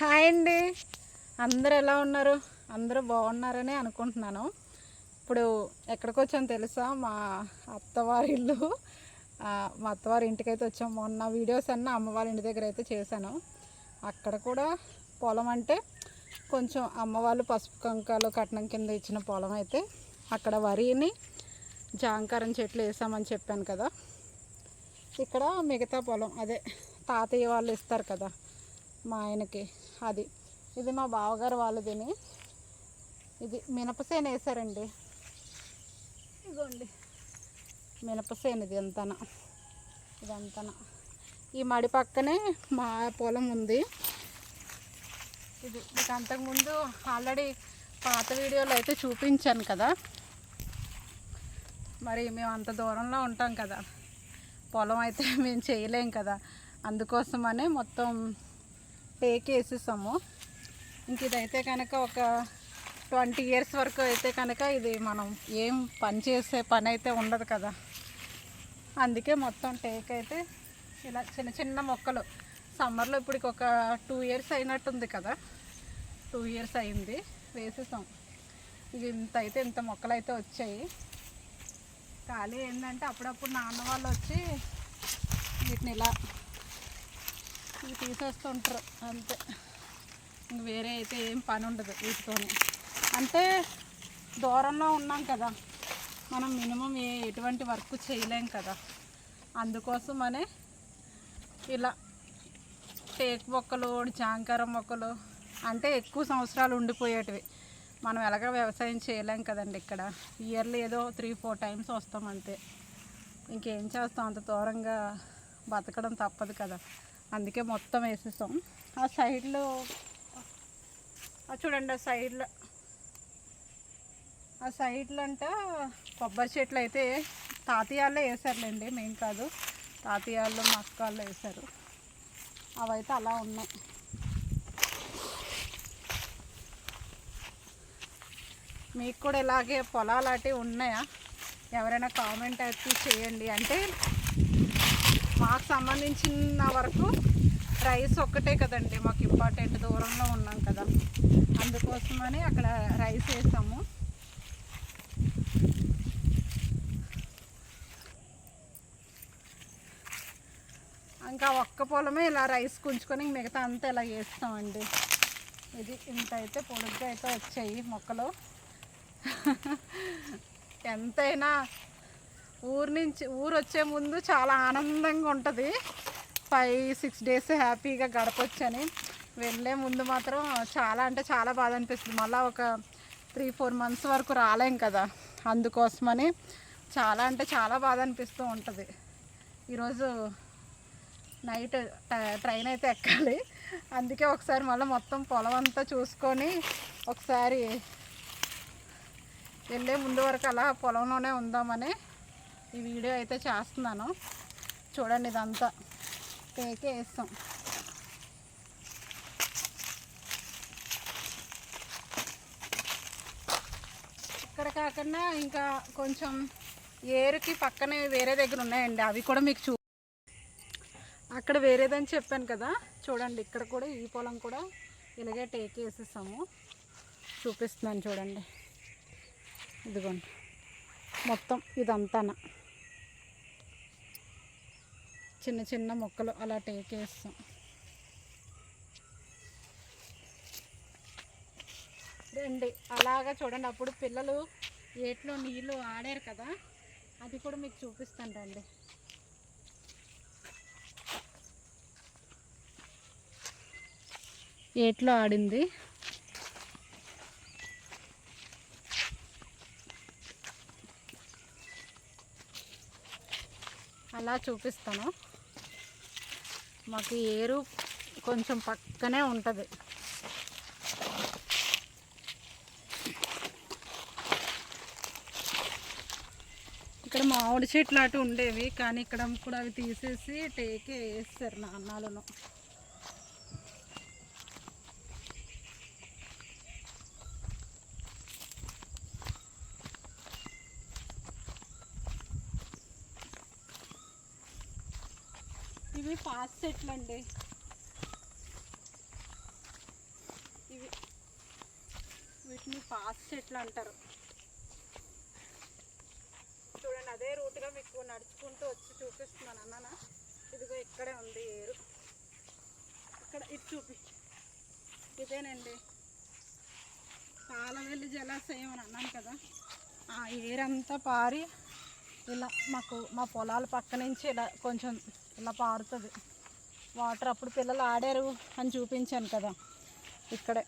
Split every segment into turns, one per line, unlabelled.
Hi అండి. అందరు ఎలా ఉన్నారు? అందరూ బాగున్నారని అనుకుంటున్నాను. ఇప్పుడు ఎక్కడికి వచ్చాను తెలుసా? మా అత్తవారి ఇల్లు. మా అత్తవారి ఇంటికైతే వచ్చాము మొన్న వీడియోస్ అన్నీ అమ్మవారి ఇంటి దగ్గర అయితే చేశాను. అక్కడ కూడా పొలం అంటే కొంచెం అమ్మవాళ్ళు పసుపు కంకాలు కట్నం కింద ఇచ్చిన పొలం అయితే అక్కడ వరిని జాంకారం చెట్లు వేసామని చెప్పాను కదా. ఇక్కడ మిగతా పొలం అదే తాతయ్య వాళ్ళు ఇస్తారు కదా మా ఆయనకి. అది. ఇది మా బావగారు వాళ్ళదిని. ఇది మినపసేన వేసారండి. ఇదిగోండి. మినపసేన ఇది అంతన ఇదంతన ఈ మడి పక్కనే మా పొలం ఉంది. ఇది మీకు అంతకుముందు ఆల్రెడీ పాత వీడియోలో అయితే చూపించాను కదా. మరి మేము అంత దూరంలో ఉంటాం కదా. పొలం అయితే మేము చేయలేం కదా. అందుకోసమనే మొత్తం టేక్ వేసేసాము ఇంక ఇదైతే కనుక ఒక ట్వంటీ ఇయర్స్ వరకు అయితే కనుక ఇది మనం ఏం పని చేసే పని అయితే ఉండదు కదా. అందుకే మొత్తం టేక్ అయితే ఇలా చిన్న చిన్న మొక్కలు. సమ్మర్లో ఇప్పటికి ఒక టూ ఇయర్స్ అయినట్టుంది కదా. టూ ఇయర్స్ అయింది. వేసేసాం. ఇది ఇంత అయితే ఇంత మొక్కలు అయితే వచ్చాయి. ఖాళీ ఏంటంటే అప్పుడప్పుడు నాన్న వాళ్ళు వచ్చి వీటిని ఇలా ఇవి తీసేస్తుంటారు అంతే. ఇంక వేరే అయితే ఏం పని ఉండదు వీటితోని. అంటే దూరంలో ఉన్నాం కదా మనం మినిమం ఏ ఎటువంటి వర్క్ చేయలేం కదా. అందుకోసమనే ఇలా టేక్ మొక్కలు జాంకారం మొక్కలు అంటే ఎక్కువ సంవత్సరాలు ఉండిపోయేటివి. మనం ఎలాగ వ్యవసాయం చేయలేం కదండి ఇక్కడ. ఇయర్లీ ఏదో త్రీ ఫోర్ టైమ్స్ వస్తాం అంతే. ఇంకేం చేస్తాం? అంత దూరంగా బతకడం తప్పదు కదా. అందుకే మొత్తం వేసేస్తాం ఆ సైడ్లో చూడండి ఆ సైడ్లో ఆ సైడ్లో అంట కొబ్బరి చెట్లు అయితే తాతయ్యాళ్ళే వేసారులేండి మేము కాదు. తాతయ్యాళ్ళు మా అక్క వేశారు అవైతే అలా ఉన్నాయి. మీకు కూడా ఇలాగే పొలాలు అటు ఉన్నాయా? ఎవరైనా కామెంట్ అయితే చేయండి. అంటే మాకు సంబంధించిన వరకు రైస్ ఒక్కటే కదండి. మాకు ఇంపార్టెంట్ దూరంలో ఉన్నాం కదా. అందుకోసమని అక్కడ రైస్ వేసాము. ఇంకా ఒక్క పొలమే ఇలా రైస్ కుంచుకొని మిగతా అంతా ఇలా వేస్తామండి. ఇది ఇంత అయితే పొడుగ్గా అయితే వచ్చాయి మొక్కలు. ఎంతైనా ఊరు నుంచి ఊరు వచ్చే ముందు చాలా ఆనందంగా ఉంటుంది. ఫైవ్ సిక్స్ డేస్ హ్యాపీగా గడపొచ్చని. వెళ్ళే ముందు మాత్రం చాలా అంటే చాలా బాధ అనిపిస్తుంది. మళ్ళీ ఒక త్రీ ఫోర్ మంత్స్ వరకు రాలేం కదా. అందుకోసమని చాలా అంటే చాలా బాధ అనిపిస్తూ ఉంటుంది. ఈరోజు నైట్ ట్రైన్ అయితే ఎక్కాలి. అందుకే ఒకసారి మళ్ళీ మొత్తం పొలం అంతా చూసుకొని ఒకసారి వెళ్ళే ముందు వరకు అలా పొలంలోనే ఉందామని ఈ వీడియో అయితే చేస్తున్నాను. చూడండి ఇదంతా. టేకే వేస్తాం. ఇక్కడ కాకుండా ఇంకా కొంచెం ఏరుకి పక్కనే వేరే దగ్గర ఉన్నాయండి. అవి కూడా మీకు చూ అక్కడ వేరేదని చెప్పాను కదా. చూడండి ఇక్కడ కూడా ఈ పొలం కూడా ఇలాగే టేక్ వేసేసాము చూపిస్తున్నాను చూడండి. ఇదిగోండి. మొత్తం ఇదంతానా. చిన్న చిన్న మొక్కలు అలా టేక్ వేస్తాం రండి అలాగా చూడండి. అప్పుడు పిల్లలు ఏట్లో నీళ్ళు ఆడారు కదా అది కూడా మీకు చూపిస్తాను రండి. ఏట్లో ఆడింది. అలా చూపిస్తాను. మాకు ఏరు కొంచెం పక్కనే ఉంటుంది. ఇక్కడ మామిడి చెట్లు అటు ఉండేవి కానీ ఇక్కడ కూడా అవి తీసేసి టేకే వేస్తారు నాన్నాలను. ఇవి ఫాస్ట్ చెట్లు అండి. ఇవి వీటిని ఫాస్ట్ చెట్లు అంటారు. చూడండి అదే రూట్గా మీకు నడుచుకుంటూ వచ్చి చూపిస్తున్నాను. అన్నానా? ఇదిగో ఇక్కడే ఉంది ఏరు. ఇక్కడ ఇది చూపి. ఇదేనండి. పాలవెల్లి జలాశయం అని అన్నాను కదా. ఆ ఏరంతా పారి ఇలా మాకు మా పొలాల పక్క నుంచి ఇలా కొంచెం ఇలా పారుతుంది. వాటర్ అప్పుడు పిల్లలు ఆడారు అని చూపించాను కదా ఇక్కడే.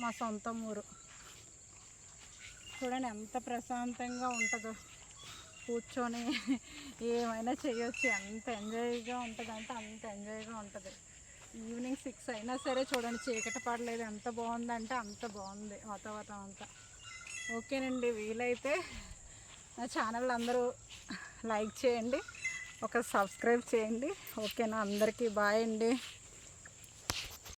మా సొంత ఊరు. చూడండి ఎంత ప్రశాంతంగా ఉంటుందో. కూర్చొని ఏమైనా చేయొచ్చు ఎంత ఎంజాయ్గా ఉంటుంది అంటే అంత ఎంజాయ్గా ఉంటుంది. ఈవినింగ్ సిక్స్ అయినా సరే చూడండి చీకటి పడలేదు. ఎంత బాగుందంటే అంత బాగుంది వాతావరణం అంతా. ఓకేనండి వీలైతే నా ఛానల్ అందరూ లైక్ చేయండి ఒక సబ్స్క్రైబ్ చేయండి. ఓకేనా? అందరికీ బాయ్ అండి.